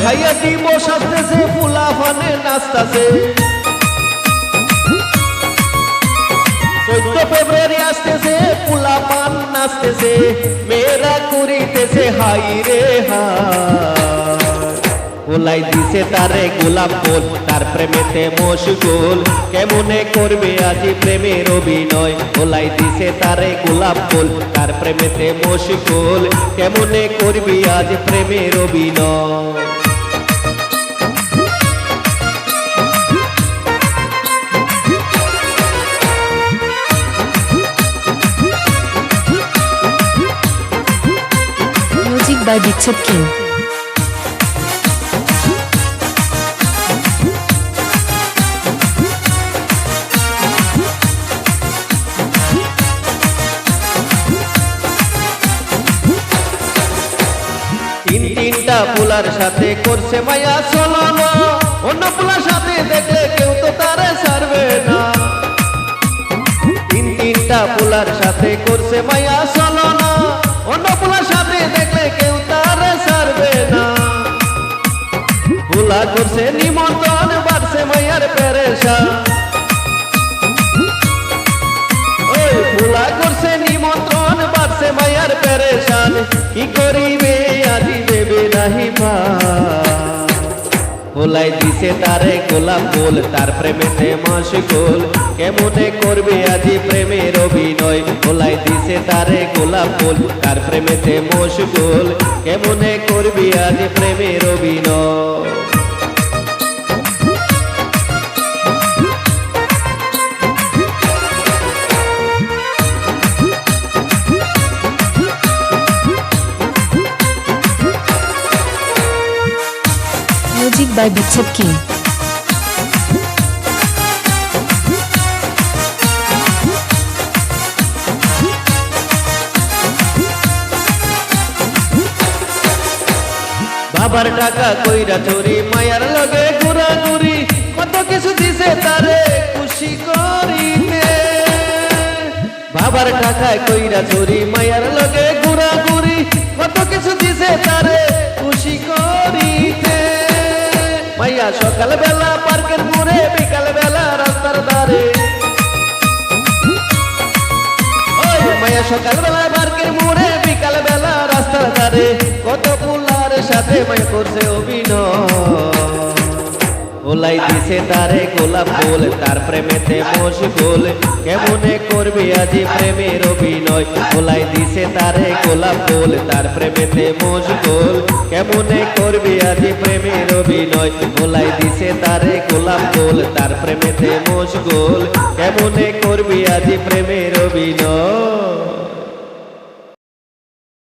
দিবস আসতেছে? ফুলা ফানে নাচতাছে। চোদ্দ ফেব্রুয়ারি আসতেছে, ফুলা পান নাচতেছে। মেয়েরা করিতেছে, হাই রে হাই। ওলাই দিছে তারে গোলাপ ফুল, তার প্রেমেতে মশগুল। কেমনে করবে আজি প্রেমের অভিনয়? ওলাই দিছে তারে গোলাপ ফুল, তার প্রেমেতে মশগুল। কেমনে করবি আজ প্রেমের অভিনয়? By Dixit King. তিন সাথে করছে মায়া চলন অন্য সাথে দেখলে কেউ তো তারে ছাড়বে না তিন তিনটা সাথে করছে মায়া পেরেশা ওই ফুলা করছে নিমন্ত্রণ, বাড়ছে মায়ার পেরেশান কি করিবে, আজি দেবে নাহি পা ভোলাই দিছে তারে গোলাপ ফুল, তার প্রেমেতে মাসগুল কেমনে করবে আজি প্রেমের অভিনয়? ভোলাই দিছে তারে গোলাপ ফুল, তার প্রেমেতে মশগুল কেমনে করবি আজি প্রেমের অভিনয়? Music by Dixit King. বাবার টাকা কইরা চুরি, মায়ার লগে ঘুরাঘুরি, কত কিছু দিছে তারে খুশি করিতে বাবার টাকা কইরা চুরি, মায়ার লগে ঘুরাঘুরি, কত কিছু দিছে তারে মাইয়া সকাল পার্কের মোড়ে বিকাল বেলা রাস্তার ধারে। ওই মায়া সকাল বেলা পার্কের মোড়ে বিকাল বেলা রাস্তার ধারে। কত পুলার সাথে মায়া করছে অভিনয়। ওলাই দিছে তারে গোলাপ ফুল, তার প্রেমেতে মশগুল। কেমনে করবি আজি প্রেমের অভিনয়? ওলাই দিছে তারে গোলাপ ফুল, তার প্রেমেতে মশগুল। কেমনে করবি আজি প্রেমের অভিনয়? ওলাই দিছে তারে গোলাপ ফুল, তার প্রেমেতে মশগুল। কেমনে করবি আজি প্রেমের অভিনয়?